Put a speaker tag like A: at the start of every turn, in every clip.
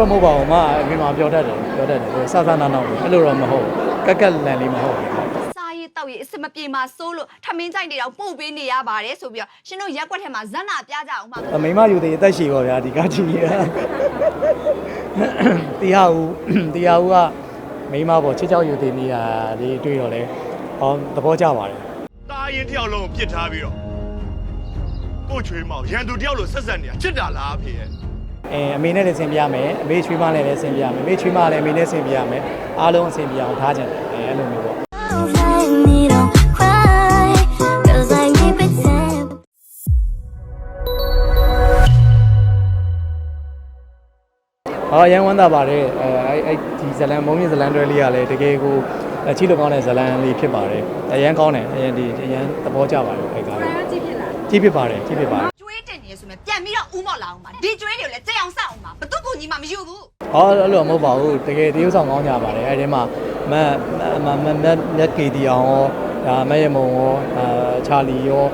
A: တော့မဟုတ်ပါဘူးမအပြင်မှာပြောတတ်တယ်ပြောတတ်တယ်ဆဆနာနောက်ပဲအဲ့လိုတော့မဟုတ်ကက်ကက်လန်လေးမဟုတ်ဘူး
B: စားရေးတောက်ရေးအစမပြေမှာစိုးလို့ထမင်းကြိုက်နေတော့ပို့ပေးနေရပါတယ်ဆိုပြီးတော့ရှင်တို့ရက်ကွက်ထဲမှာဇက်နာပြကြအောင်ပါ
A: အမိမယူသေးအသက်ရှည်ပါဗျာဒီကားကြီးကြီးတရားဦးတရားဦးကမိမပေါ့ချစ်ချောက်ယူသေးနေရလေးတွေ့တော့လဲဟောသဘောကျပါတယ်
C: တာရင်တယောက်လုံးကိုပြစ်ထားပြီးတော့ကို့ချွေးမောင်ရန်သူတယောက်လိုဆက်ဆက်နေတာချစ်တာလားအဖေရဲ့
A: အဲအမေနဲ့လည်းဆင်ပြရမယ်အမေချွေးမနဲ့လည်းဆင်ပြရမယ်အမေချွေးမလည်းအမေနဲ့ဆင်ပြရမယ်အားလုံးအဆင်ပြအောင်ထားကြတယ်အဲအဲ့လိုမျိုးပေါ့
D: Let me don't cry, 'cause I keep it simple.
A: ဟောအရန်ဝမ်းသာပါတယ်အဲအဲ့အဲ့ဒီဇလန်မုံမြင့်ဇလန်တွဲလေးကလည်းတကယ်ကိုအချီလို့ကောင်းတဲ့ဇလန်လေးဖြစ်ပါတယ်အရန်ကောင်းတယ်အရန်ဒီအရန်သဘောကျပါတယ်အဲ့ကားလေးကြည့်ဖြစ်လားကြည့်ဖြစ်ပါတယ်ကြည့်ဖြစ်ပါတယ်
B: ကျွေးတင်နေဆိုမြပြန်ပြီးတော့ဥမော့လာအောင်ပါဒီကျွေးတွေကိုလည်းကြက်အောင်စောက်အောင်ပါဘသူ့ကိုကြီးမှမယူဘူး
A: ဟောအဲ့လိုမဟုတ်ပါဘူးတကယ်တရုပ်ဆောင်ကောင်းကြပါတယ်အဲ့ဒီမှာမတ်မမမက်မက်ကေတီအောင်ရောဒါမက်ရမုံရောအာချာလီရော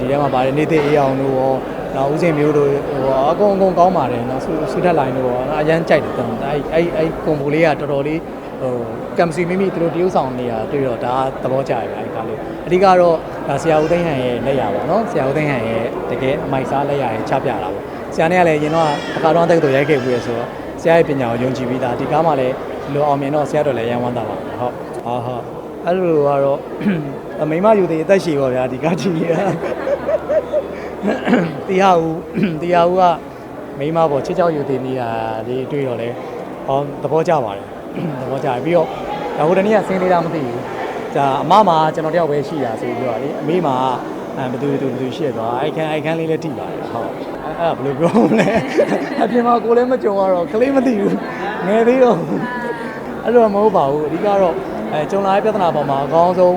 A: ဒီထဲမှာပါတယ်နေသိအေးအောင်တို့ရောနောက်ဦးစင်မျိုးတို့ဟိုအကုန်အကုန်ကောင်းပါတယ်နော်ဆူဆူထက်လိုင်းတို့ရောအရန်ကြိုက်တယ်အဲ့အဲ့အဲ့ကွန်ဘိုလေးကတော်တော်လေးဟိုကမ်စီမိမိသူတို့တရုပ်ဆောင်နေတာတွေ့တော့ဒါသဘောကျတယ်အဲ့ကားလေးအဓိကတော့ ဒါဆရာဦးသိန်းဟန်ရဲ့လက်ရပါနော်ဆရာဦးသိန်းဟန်ရဲ့တကယ်အမိုက်စားလက်ရရဲ့ချပြတာပေါ့ဆရာနဲ့ကလည်းရင်တော့အခါတော့တက်ကတော့ရိုက်ခဲ့ပြီးရဆိုတော့ဆရာရဲ့ပညာကိုယုံကြည်ပြီးသားဒီကားမှလည်းဒီလိုအောင်မြင်တော့ဆရာတော်လည်းရန်ဝမ်းသာပါဟုတ်ဟုတ်ဟုတ်အဲ့လိုကတော့အမိမယူသေးအသက်ရှည်ပါဗျာဒီကားကြီးတရားဦးတရားဦးကမိမပေါ့ချစ်ချောက်ယူသေးနေရလေးတွေ့တော့လဲဟောသဘောကျပါတယ်သဘောကျပြီးတော့ဒါဟိုတနေ့ကဆင်းလေးတာမသိဘူး ဒါအမမှာကျွန်တော်တယောက်ပဲရှိတာဆိုပြီးတော့လေအမေမှာအဲဘယ်သူဘယ်သူဘယ်သူရှိရသွားအိုက်ခန်းအိုက်ခန်းလေးလည်းထိပါတယ်ဟုတ်အဲ့အဲ့ဒါဘယ်လိုပြောမလဲအပြင်မှာကိုလည်းမကြုံတော့ကလေးမသိဘူးငယ်သေးတော့အဲ့လိုမဟုတ်ပါဘူးအဓိကတော့အဲကြုံလာတဲ့ပြဿနာပေါ်မှာအကောင်းဆုံး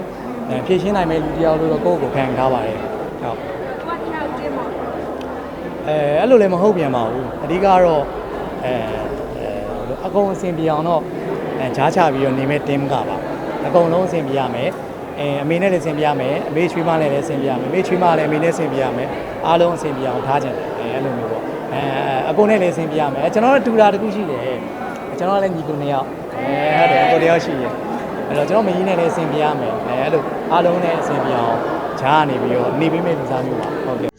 A: အဲဖြေရှင်းနိုင်မယ့်လူတစ်ယောက်လို့တော့ကိုယ့်ကိုယ်ခံထားပါတယ်ဟုတ်အဲအဲ့လိုလည်းမဟုတ်ပြန်ပါဘူးအဓိကတော့အဲအဲအကုန်အဆင်ပြေအောင်တော့အဲဂျားချပြီးတော့နေမဲ့ team ကပါ အကုန်လုံးအဆင်ပြေရမယ်အဲအမေနဲ့လည်းအဆင်ပြေရမယ်အမေချွေးမနဲ့လည်းအဆင်ပြေရမယ်အမေချွေးမလည်းအမေနဲ့အဆင်ပြေရမယ်အားလုံးအဆင်ပြေအောင်ထားကြတယ်အဲအဲ့လိုမျိုးပေါ့အဲအကုန်နဲ့လည်းအဆင်ပြေရမယ်ကျွန်တော်တို့တူတာတစ်ခုရှိတယ်ကျွန်တော်ကလည်းညီကိုနှစ်ယောက်အဲဟုတ်တယ်ကိုတစ်ယောက်ရှိတယ်အဲ့တော့ကျွန်တော်မကြီးနဲ့လည်းအဆင်ပြေရမယ်အဲအဲ့လိုအားလုံးနဲ့အဆင်ပြေအောင်ဂျားကနေပြီးတော့နေပေးမယ့်လူစားမျိုးပါဟုတ်ကဲ့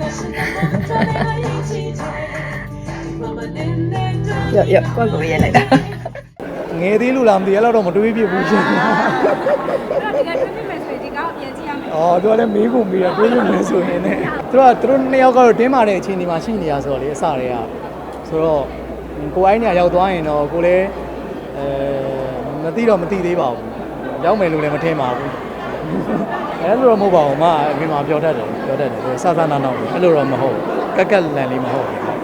E: 那是
F: ရော့ရော့ကိုယ့်ကိုရဲလိုက်တာ
A: ငယ်သေးလို့လားမသိအဲ့လောက်တော့မတွေးပြဘူးရှင်
G: ဒီကတွေ့မယ်ဆိုရင်ဒီကောင်ပြန်ကြည့်ရမယ်
A: အော်သူကလည်းမေးကိုမေးတာတွေးလို့မယ်ဆိုရင်ねသူကသူတို့နှစ်ယောက်ကတော့တင်းမာတဲ့အချိန်ဒီမှာရှိနေရဆိုတော့လေအစတွေကဆိုတော့ကိုအိုင်းเนี่ยရောက်သွားရင်တော့ကိုလည်းအဲမသိတော့မသိသေးပါဘူးရောက်မယ်လို့လည်းမထင်ပါဘူးအဲ့လိုတော့မဟုတ်ပါဘူးမအပြင်မှာပြောတတ်တယ်ပြောတတ်တယ်ဆဆနာနောက်အဲ့လိုတော့မဟုတ်ကက်ကက်လန်လေးမဟုတ်ဘူး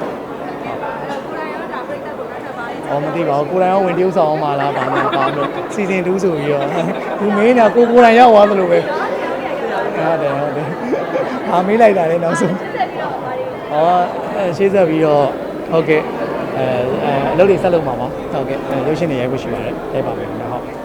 G: ကိုရထပ်ပါလေ
A: အော်မသိပါဘူးကိုယ်တိုင်ရောဝင်တရုပ်ဆောင်အောင်မလားဘာမှမပါဘူးစီစဉ်တူးဆိုပြီးတော့သူမင်းညာကိုကိုယ်တိုင်ရောက်သွားသလိုပဲဟုတ်တယ်ဟုတ်တယ်အာမေးလိုက်တာလေနောက်ဆုံးဟောအဲရှေ့ဆက်ပြီးတော့ဟုတ်ကဲ့အဲအဲအလုပ်တွေဆက်လုပ်မှာပါဟုတ်ကဲ့အဲရုပ်ရှင်တွေရိုက်ဖို့ရှိပါတယ်ရိုက်ပါမယ်ခင်ဗျာဟုတ်